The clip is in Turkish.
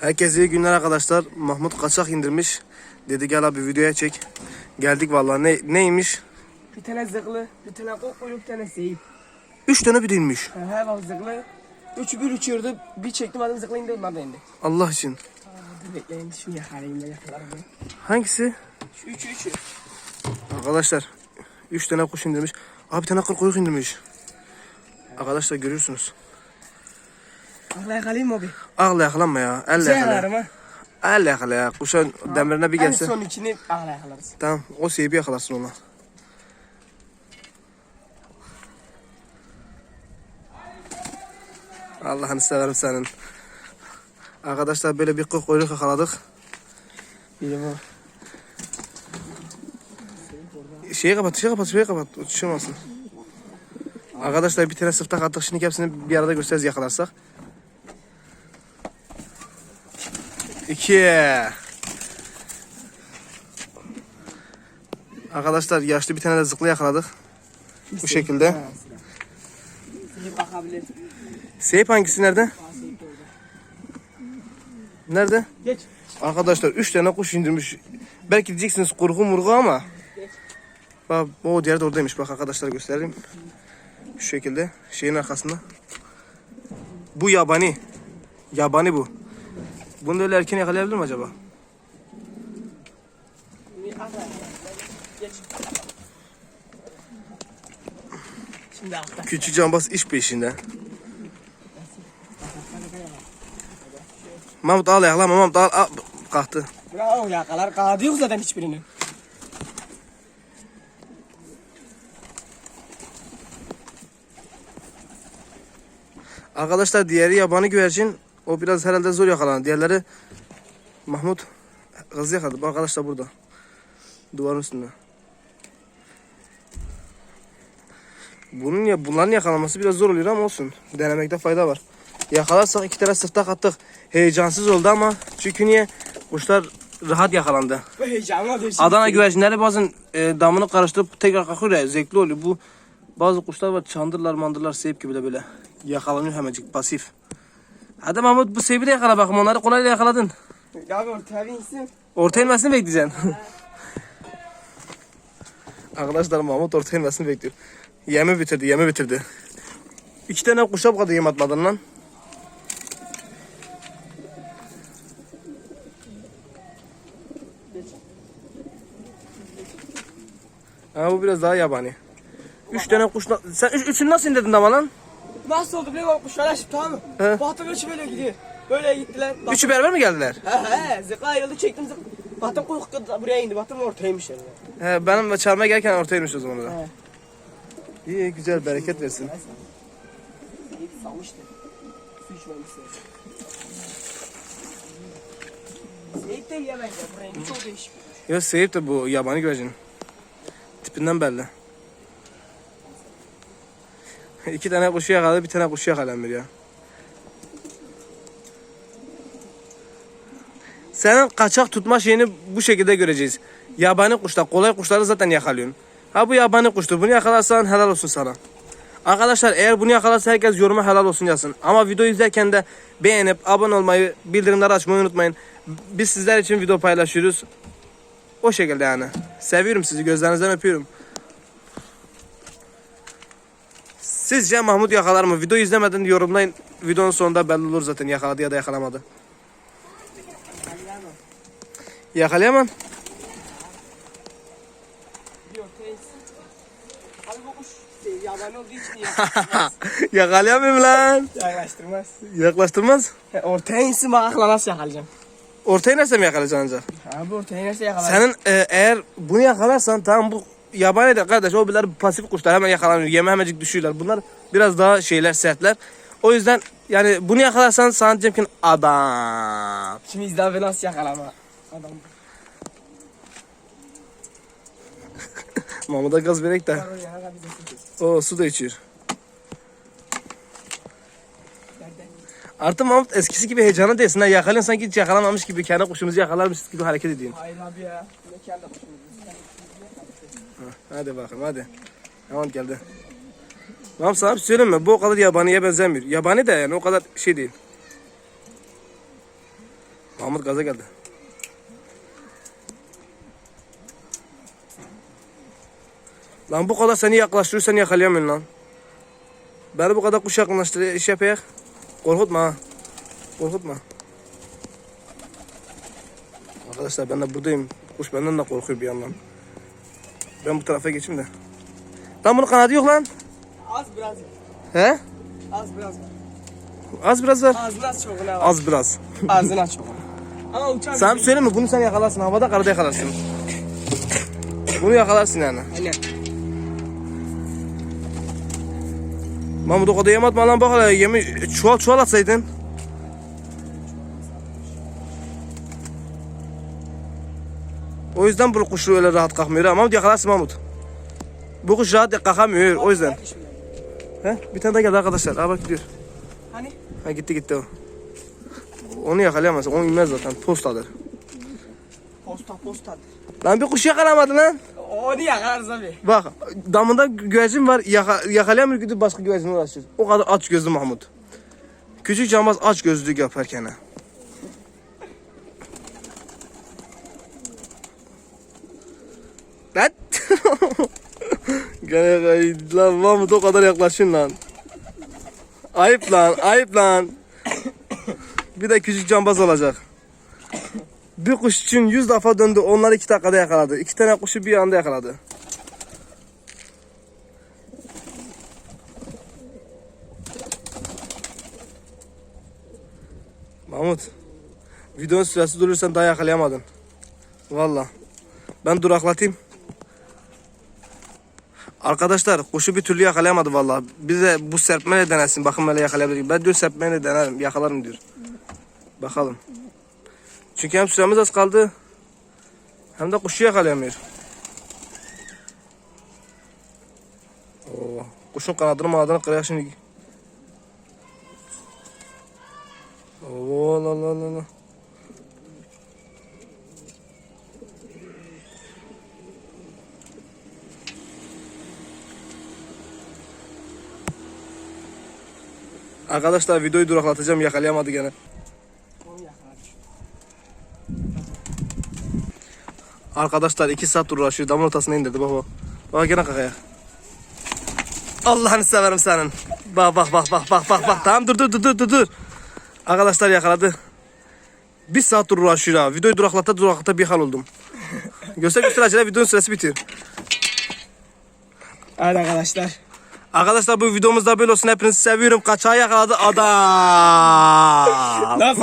Herkese iyi günler arkadaşlar. Mahmut kaçak indirmiş. Dedi gel abi videoya çek. Geldik vallahi ne neymiş? Bir tane zıklı, bir tane kokulu, bir tane seyip. Üç tane inmiş. He bak zıklı. Üçü bir uçuyordu. Bir çektim adam zıklı indi onlar da indi. Allah için. Dur bekleyin şunu yakalayayım da yakalarım. Hangisi? Şu üçü üçü. Arkadaşlar. Üç tane kuş indirmiş. Abi bir tane kır kuyruk indirmiş. Arkadaşlar görüyorsunuz. Akla yakalayayım mı abi? Ağla yakalanma ya. Elle Şey yakala. ha. Elle yakala ya. Kuşun demirine bir En gelse. son içini akla yakalarız. Tamam. O seybi yakalasın ona. Allah'ını severim senin. Arkadaşlar böyle bir kır kuyruk yakaladık. Biri bu. Şeyi kapat, şeyi kapat, şeyi kapat. Uçuşamasın. Arkadaşlar bir tane sıftak attık. Şimdi hepsini bir arada gösteririz yakalarsak. İki. Arkadaşlar yaşlı bir tane de zıklı yakaladık. Bu şekilde. Seyip hangisi nerede? Nerede? Geç. Arkadaşlar 3 tane kuş indirmiş. Belki diyeceksiniz kurgu murgu ama. Bak o diğer de oradaymış. Bak arkadaşlar göstereyim. Şu şekilde şeyin arkasında. Bu yabani. Yabani bu. Bunu da öyle erken yakalayabilir mi acaba? Küçük cambaz iş peşinde. Mahmut al yakalama Mahmut al. al. Kalktı. Bravo yakalar. Kağıdı yok zaten hiçbirinin. Arkadaşlar diğeri yabani güvercin. O biraz herhalde zor yakalandı. Diğerleri Mahmut hızlı yakaladı. Bu arkadaşlar burada. Duvarın üstünde. Bunun ya bunların yakalanması biraz zor oluyor ama olsun. Denemekte fayda var. Yakalarsak iki tane sırtak attık. Heyecansız oldu ama çünkü niye? Kuşlar rahat yakalandı. Adana güvercinleri bazen e, damını karıştırıp tekrar kalkıyor ya zevkli oluyor. Bu bazı kuşlar var çandırlar mandırlar seyip gibi de böyle yakalanıyor hemencik pasif. Hadi Mahmut bu de yakala bakayım onları kolayla yakaladın. Abi ortaya bir insin. Orta inmesini bekleyeceksin. Arkadaşlar Mahmut orta inmesini bekliyor. Yemi bitirdi yemi bitirdi. İki tane kuşa bu kadar yem atmadın lan. Ha bu biraz daha yabani. Üç tane kuş... Sen üç, üçünü nasıl indirdin ama lan? Nasıl oldu biliyor musun? Kuşlar açıp tamam mı? He. Bahtım üçü böyle gidiyor. Böyle gittiler. Bak- Üçü beraber mi geldiler? He he. Zıkla ayrıldı çektim zıkla. Bahtım kuyruk buraya indi. Bahtım ortaymış yani. He, benim çarmıha gelirken ortaya inmiş o zaman da. He. İyi güzel bereket versin. İyi salmıştı. Su içmemişsin. Zeyt de yemez ya. Bu rengi çok değişik. Ya Seyip de bu yabani güvercin. Tipinden belli. İki tane kuşu yakaladı, bir tane kuşu yakalanmıyor ya. Senin kaçak tutma şeyini bu şekilde göreceğiz. Yabani kuşlar, kolay kuşları zaten yakalıyorsun. Ha bu yabani kuştur. Bunu yakalarsan helal olsun sana. Arkadaşlar eğer bunu yakalarsa herkes yoruma helal olsun yazsın. Ama video izlerken de beğenip abone olmayı, bildirimleri açmayı unutmayın. Biz sizler için video paylaşıyoruz. O şekilde yani. Seviyorum sizi. Gözlerinizden öpüyorum. Sizce Mahmut yakalar mı? Video izlemeden yorumlayın. Videonun sonunda belli olur zaten yakaladı ya da yakalamadı. Yakalayamam. Yakalayamıyorum lan. yaklaştırmaz. Yaklaştırmaz. He, ortaya insin bak akla nasıl yakalayacağım. Ortaya inersem yakalayacaksın ancak. Abi ortaya inerse yakalayacağım. Senin e, eğer bunu yakalarsan tamam bu yabani de kardeş o bilir pasif kuşlar hemen yakalanıyor. Yeme hemencik düşüyorlar. Bunlar biraz daha şeyler sertler. O yüzden yani bunu yakalarsan sana diyeceğim ki adam. Şimdi izle abi nasıl yakalama. Adam. Mahmut'a gaz verek de. O su da içiyor. Artık Mahmut eskisi gibi heyecanı değilsin. Ha, yakalıyorsun sanki hiç yakalamamış gibi. Kendi kuşumuzu yakalarmışız gibi hareket ediyorsun. Hayır abi ya. Mekan da kuşumuz. Hadi bakalım hadi. Tamam geldi. Şey söyleyeyim mi? Bu o kadar yabaniye benzemiyor. Yabani de yani o kadar şey değil. Mahmut gaza geldi. Lan bu kadar seni yaklaştırırsan yakalayamıyorsun lan. Beni bu kadar kuş yakınlaştırıyor. iş yapayak. Korkutma ha. Korkutma. Arkadaşlar ben de buradayım. Kuş benden de korkuyor bir yandan. Ben bu tarafa geçeyim de. Lan bunun kanadı yok lan. Az biraz. He? Az biraz. Az biraz var. Az biraz çok ne var? Az biraz. Ağzına çok. Ama uçan Sana bir söyleyeyim mi? Bunu sen yakalarsın. Havada karada yakalarsın. Bunu yakalarsın yani. Aynen. Mahmut o kadar yem atma lan bak hele yemi çuval çuval atsaydın. O yüzden bu kuş öyle rahat kalkmıyor. Mahmut yakalarsın Mahmut. Bu kuş rahat kalkamıyor o yüzden. He? Bir tane daha geldi arkadaşlar. Aa bak gidiyor. Hani? Ha gitti gitti o. Onu yakalayamazsın. O inmez zaten. Postadır. Posta posta. Lan bir kuş yakalamadı lan. Onu yakarız abi. Bak damında güvercin var yaka, yakalayamıyor gidip başka güvercinle uğraşıyor. O kadar aç gözlü Mahmut. Küçük cambaz aç gözlülük yaparken ha. Lan. Gene lan Mahmut o kadar yaklaşın lan. Ayıp lan ayıp lan. Bir de küçük cambaz olacak. Bir kuş için yüz defa döndü. Onları iki dakikada yakaladı. İki tane kuşu bir anda yakaladı. Mahmut. Videonun süresi durursan daha yakalayamadın. Valla. Ben duraklatayım. Arkadaşlar kuşu bir türlü yakalayamadı valla. Bize bu serpmeyle denesin. Bakın böyle yakalayabilir. Ben diyor serpmeyle denerim. Yakalarım diyor. Bakalım. Çünkü hem süremiz az kaldı. Hem de kuşu yakalayamıyor. Oo, kuşun kanadını manadını kırıyor şimdi. Oo la la la la. Arkadaşlar videoyu duraklatacağım yakalayamadı gene. Arkadaşlar 2 saat uğraşıyor. Damın ortasına indirdi bak bak. Gene kakaya. Allah'ını severim senin. Bak bak bak bak bak bak bak. Tamam dur dur dur dur dur. Arkadaşlar yakaladı. Bir saat uğraşıyor ha. Videoyu duraklata duraklata bir hal oldum. göster göster acele videonun süresi bitiyor. Hadi arkadaşlar. Arkadaşlar bu videomuzda böyle olsun. Hepinizi seviyorum. Kaçağı yakaladı adam. Nasıl